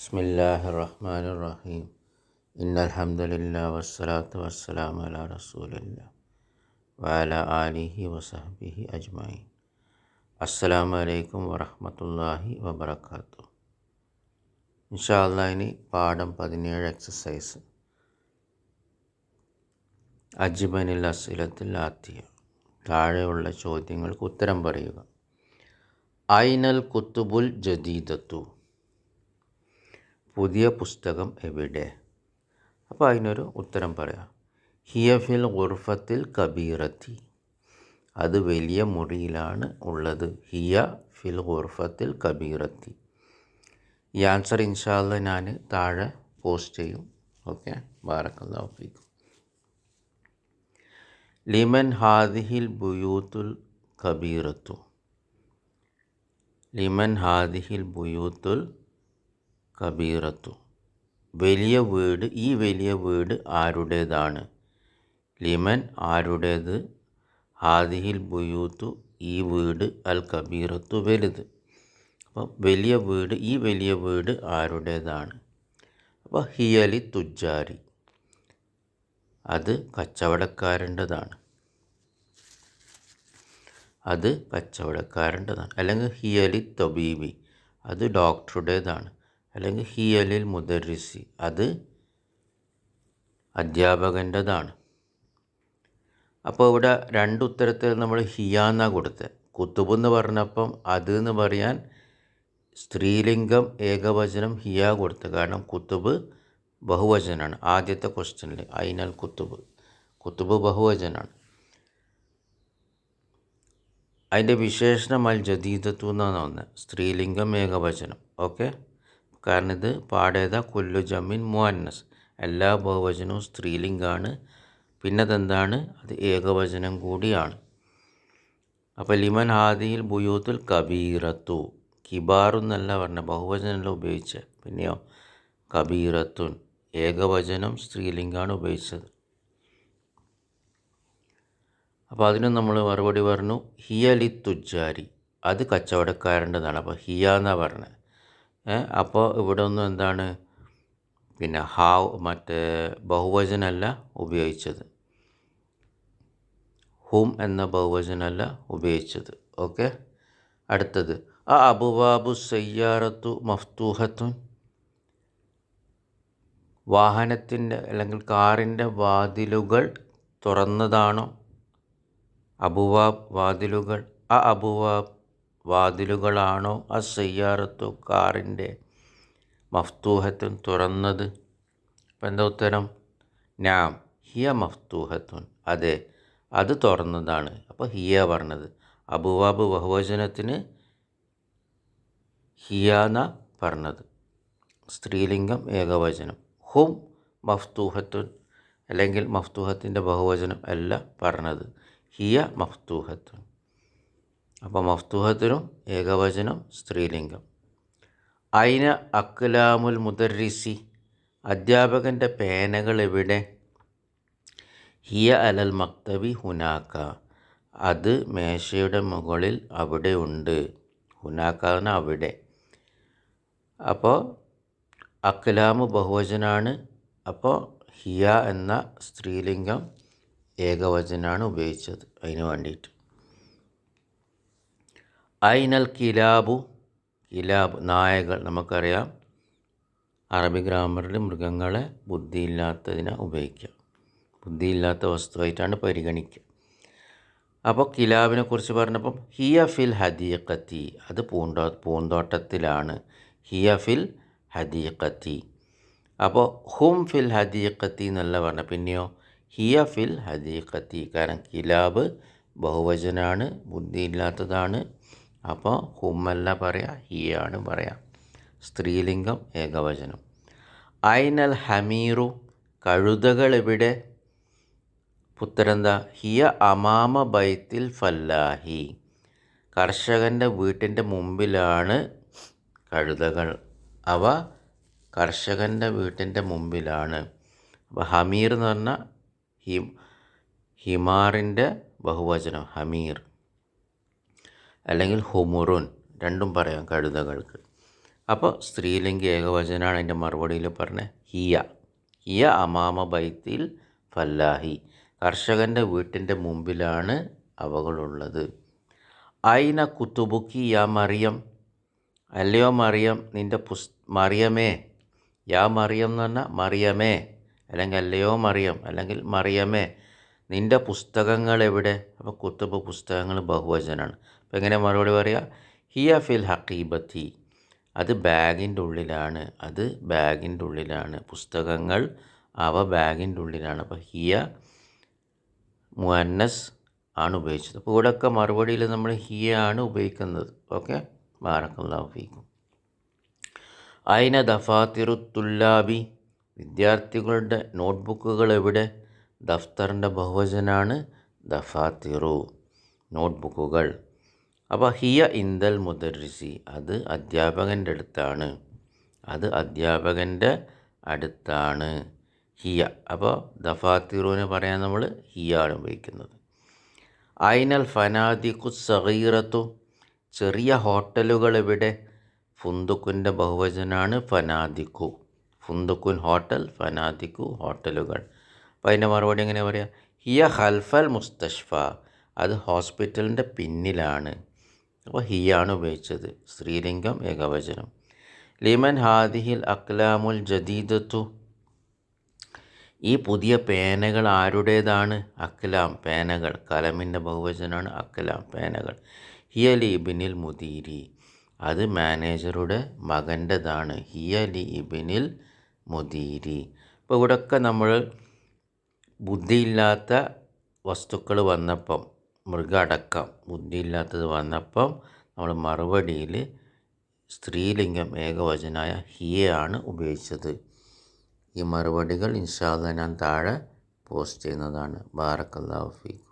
بسم الله الرحمن الرحيم إن الحمد لله والصلاة والسلام على رسول الله وعلى آله وصحبه أجمعين السلام عليكم ورحمة الله وبركاته ഇൻഷാല്ല ഇനി പാഠം പതിനേഴ് എക്സസൈസ് അജിബനിൽ അസിലത്തിൽ ആത്തിയ താഴെയുള്ള ചോദ്യങ്ങൾക്ക് ഉത്തരം പറയുക ഐനൽ കുത്തുബുൽ ജദീദത്തു പുതിയ പുസ്തകം എവിടെ? അപ്പോൾ അതിനൊരു ഉത്തരം പറയാം. ഹിയ ഫിൽ ഗുർഫത്തിൽ കബീറത്തി. അത് വലിയ മുറിയിലാണ് ഉള്ളത്. ഹിയ ഫിൽ ഗുർഫത്തിൽ കബീറത്തി. ഈ ആൻസർ ഇൻഷാല്ല ഞാൻ താഴെ പോസ്റ്റ് ചെയ്യും. ഓക്കെ ബാറക്കല്ലാ ഫീക്കും. ലിമൻ ഹാദിഹിൽ ബുയൂത്തുൽ കബീറത്തു. ലിമൻ ഹാദിഹിൽ ബുയൂത്തുൽ കബീറത്തു. വലിയ വീട് ഈ വലിയ വീട് ആരുടേതാണ്? ലിമൻ ആരുടേത്? ഹാദിഹിൽ ബുയൂത്തു ഈ വീട് അൽ കബീറത്തു വലുത്. അപ്പോൾ വലിയ വീട് ഈ വലിയ വീട് ആരുടേതാണ്? അപ്പോൾ ഹിയലി തുജാരി അത് കച്ചവടക്കാരന്റെതാണ്. അത് കച്ചവടക്കാരന്റെതാണ്. അല്ലെങ്കിൽ ഹിയലി തൊബീബി. അത് ഡോക്ടറുടേതാണ്. അല്ലെങ്കിൽ ഹിയലിൽ മുദരിസി. അത് അധ്യാപകന്റെതാണ്. അപ്പോൾ ഇവിടെ രണ്ട് ഉത്തരത്തിൽ നമ്മൾ ഹിയാന്നാ കൊടുത്തത് കുത്തുബ് എന്ന് പറഞ്ഞപ്പം അത് എന്ന് പറയാൻ സ്ത്രീലിംഗം ഏകവചനം ഹിയ കൊടുത്തു. കാരണം കുത്തുബ് ബഹുവചനാണ്. ആദ്യത്തെ ക്വസ്റ്റ്യനിൽ ഐനൽ കുത്തുബ്. കുത്തുബ് ബഹുവചനാണ്. അതിന്റെ വിശേഷണം അൽ ജദീദത്തു എന്നാണ് വന്നത് സ്ത്രീലിംഗം ഏകവചനം. ഓക്കെ? കാരണം ഇത് പാടേത കൊല്ലു ജമീൻ മുഅന്നസ്. എല്ലാ ബഹുവചനവും സ്ത്രീലിംഗാണ്. പിന്നെ അതെന്താണ് അത് ഏകവചനം കൂടിയാണ്. അപ്പോൾ ലിമൻ ഹാദിയിൽ ബുയൂത്തുൽ കബീറത്തു. കിബാറു എന്നല്ല പറഞ്ഞ ബഹുവചനമല്ല ഉപയോഗിച്ചത് പിന്നെയോ? കബീറത്തുൻ. ഏകവചനം സ്ത്രീലിംഗാണ് ഉപയോഗിച്ചത്. അപ്പോൾ അതിന് നമ്മൾ മറുപടി പറഞ്ഞു ഹിയലി തുജാരി അത് കച്ചവടക്കാരന്റെതാണ്. അപ്പോൾ ഹിയ എന്നാണ് പറഞ്ഞത് അപ്പോൾ ഇവിടെ ഒന്നും എന്താണ്? പിന്നെ ഹാവ് മറ്റേ ബഹുവചനമല്ല ഉപയോഗിച്ചത്. ഹും എന്ന ബഹുവചനമല്ല ഉപയോഗിച്ചത്. ഓക്കെ? അടുത്തത്. ആ അബുബാബു സയ്യാറത്തു മഫ്തൂഹത്തുൻ. വാഹനത്തിന്റെ അല്ലെങ്കിൽ കാറിന്റെ വാതിലുകൾ തുറന്നതാണോ? അബുവാബ് വാതിലുകൾ. ആ അബുവാബ് വാതിലുകളാണോ ആ സയ്യാറത്തു കാറിന്റെ മഫ്തൂഹത്തുൻ തുറന്നത്? അപ്പം എന്താ ഉത്തരം? നാം ഹിയ മഫ്തൂഹത്തുൻ. അതെ അത് തുറന്നതാണ്. അപ്പോൾ ഹിയ പറഞ്ഞത്. അബുവാബ് ബഹുവചനത്തിന് ഹിയാന പറഞ്ഞത്. സ്ത്രീലിംഗം ഏകവചനം. ഹും മഫ്തൂഹത്തുൻ അല്ലെങ്കിൽ മഫ്തൂഹത്തിന്റെ ബഹുവചനം അല്ല പറഞ്ഞത്. ഹിയ മഫ്തൂഹത്തുൻ. അപ്പോൾ മഫ്തുഹത്തിനും ഏകവചനം സ്ത്രീലിംഗം. അയിന അക്ലാമുൽ മുദരിസി അധ്യാപകന്റെ പേനകൾ എവിടെ? ഹിയ അലൽ മക്തബി ഹുനാക്ക അത് മേശയുടെ മുകളിൽ അവിടെ ഉണ്ട്. ഹുനാക്കാണ് അവിടെ. അപ്പോൾ അക്ലാമ് ബഹുവചനാണ്. അപ്പോൾ ഹിയ എന്ന സ്ത്രീലിംഗം ഏകവചനാണ് ഉപയോഗിച്ചത്. അതിന് വേണ്ടിയിട്ട്. ഐനൽ കിലാബു കിലാബ് നായകൾ നമുക്കറിയാം. അറബി ഗ്രാമറിൽ മൃഗങ്ങളെ ബുദ്ധിയില്ലാത്തതിനെ ഉപയോഗിക്കുക ബുദ്ധിയില്ലാത്ത വസ്തുവായിട്ടാണ് പരിഗണിക്കുക. അപ്പോൾ കിലാബിനെ കുറിച്ച് പറഞ്ഞപ്പം ഹിയ ഫിൽ ഹദീഖത്തി അത് പൂന്തോ പൂന്തോട്ടത്തിലാണ്. ഹിയ ഫിൽ ഹദീഖത്തി. അപ്പോൾ ഹും ഫിൽ ഹദീഖത്തി എന്നല്ല പറഞ്ഞ പിന്നെയോ ഹിയ ഫിൽ ഹദീഖത്തി. കാരണം കിലാബ് ബഹുവചനാണ് ബുദ്ധിയില്ലാത്തതാണ്. അപ്പോൾ ഹുമ്മല്ല പറയാം ഹിയാണ് പറയാം. സ്ത്രീലിംഗം ഏകവചനം. ഐനൽ ഹമീറു കഴുതകൾ എവിടെ പുത്തരെന്താ ഹിയ അമാമ ബൈത്തിൽ ഫല്ലാഹി. കർഷകന്റെ വീട്ടിന്റെ മുമ്പിലാണ് കഴുതകൾ. അവ കർഷകന്റെ വീട്ടിന്റെ മുമ്പിലാണ്. അപ്പോൾ ഹമീർ എന്ന് പറഞ്ഞാൽ ഹിം ഹിമാറിന്റെ ബഹുവചനം ഹമീർ. അല്ലെങ്കിൽ ഹുമുറുൻ രണ്ടും പറയാം കഴുതകൾക്ക്. അപ്പോൾ സ്ത്രീലിംഗ ഏകവചനാണ് അതിന്റെ മറുപടിയിൽ പറഞ്ഞത് ഹിയ. ഹിയ അമാമ ബൈത്തിൽ ഫല്ലാഹി. കർഷകന്റെ വീട്ടിന്റെ മുമ്പിലാണ് അവകളുള്ളത്. ഐന കുത്തുബുക്കി യാ മറിയം. അല്ലയോ മറിയം നിന്റെ പുസ് മറിയമേ. യാ മറിയം എന്ന് പറഞ്ഞാൽ മറിയമേ. അല്ലെങ്കിൽ അല്ലയോ മറിയം അല്ലെങ്കിൽ മറിയമേ. നിന്റെ പുസ്തകങ്ങൾ എവിടെ അപ്പോൾ കുത്തുബ് പുസ്തകങ്ങൾ ബഹുവചനാണ്. അപ്പോൾ എങ്ങനെ മറുപടി പറയുക ഹിയ ഫിൽ ഹക്കീബത്തി അത് ബാഗിന്റെ ഉള്ളിലാണ്. അത് ബാഗിന്റെ ഉള്ളിലാണ്. പുസ്തകങ്ങൾ അവ ബാഗിന്റെ ഉള്ളിലാണ്. അപ്പോൾ ഹിയ മുഅന്നസ് ആണ് ഉപയോഗിച്ചത്. അപ്പോൾ ഇവിടെയൊക്കെ മറുപടിയിൽ നമ്മൾ ഹിയ ആണ് ഉപയോഗിക്കുന്നത്. ഓക്കെ? ബാറക്കല്ലാഹു ഫീക്കും. അയിന ദഫാത്തിറുത്തുല്ലാബി വിദ്യാർത്ഥികളുടെ നോട്ട്ബുക്കുകൾ എവിടെ ദഫ്തറിന്റെ ബഹുവചനാണ് ദഫാത്തിറു നോട്ട്ബുക്കുകൾ. അപ്പോൾ ഹിയ ഇന്ദൽ മുദർരിസി അത് അധ്യാപകന്റെ അടുത്താണ്. അത് അധ്യാപകന്റെ അടുത്താണ്. ഹിയ അപ്പോൾ ദഫാത്തിറുവിന് പറയാൻ നമ്മൾ ഹിയ ആണ് ഉപയോഗിക്കുന്നത്. ഐനൽ ഫനാദിഖു സഹീറത്തു ചെറിയ ഹോട്ടലുകൾ ഇവിടെ. ഫുന്തുക്കുന്റെ ബഹുവചനാണ് ഫനാദിക്കു. ഫുന്തുക്കുൻ ഹോട്ടൽ ഫനാദിക്കു ഹോട്ടലുകൾ. അപ്പോൾ അതിന്റെ മറുപടി എങ്ങനെ പറയുക ഹിയ ഹൽഫൽ മുസ്തഷ്ഫ. അത് ഹോസ്പിറ്റലിന്റെ പിന്നിലാണ്. അപ്പോൾ ഹിയാണ് ഉപയോഗിച്ചത്. സ്ത്രീലിംഗം ഏകവചനം. ലിമൻ ഹാദിഹിൽ അക്ലാമുൽ ജദീദത്തു. ഈ പുതിയ പേനകൾ ആരുടേതാണ്? അക്ലാം പേനകൾ. കലമിന്റെ ബഹുവചനമാണ് അക്ലാം പേനകൾ. ഹിയലി ഇബിനിൽ മുദീരി. അത് മാനേജറുടെ മകന്റെതാണ്. ഹിയലി ഇബിനിൽ മുദീരി. അപ്പോൾ ഇവിടെയൊക്കെ നമ്മൾ ബുദ്ധിയില്ലാത്ത വസ്തുക്കൾ വന്നപ്പം മൃഗടക്കം ബുദ്ധിയില്ലാത്തത് വന്നപ്പം നമ്മൾ മറുപടിയിൽ സ്ത്രീലിംഗം ഏകവചനായ ആണ് ഉപയോഗിച്ചത്. ഈ മറുപടികൾ ഇൻഷാല്ല ഞാൻ താഴെ പോസ്റ്റ് ചെയ്യുന്നതാണ്. ബാറക്കല്ലാഹു ഫീക്കും.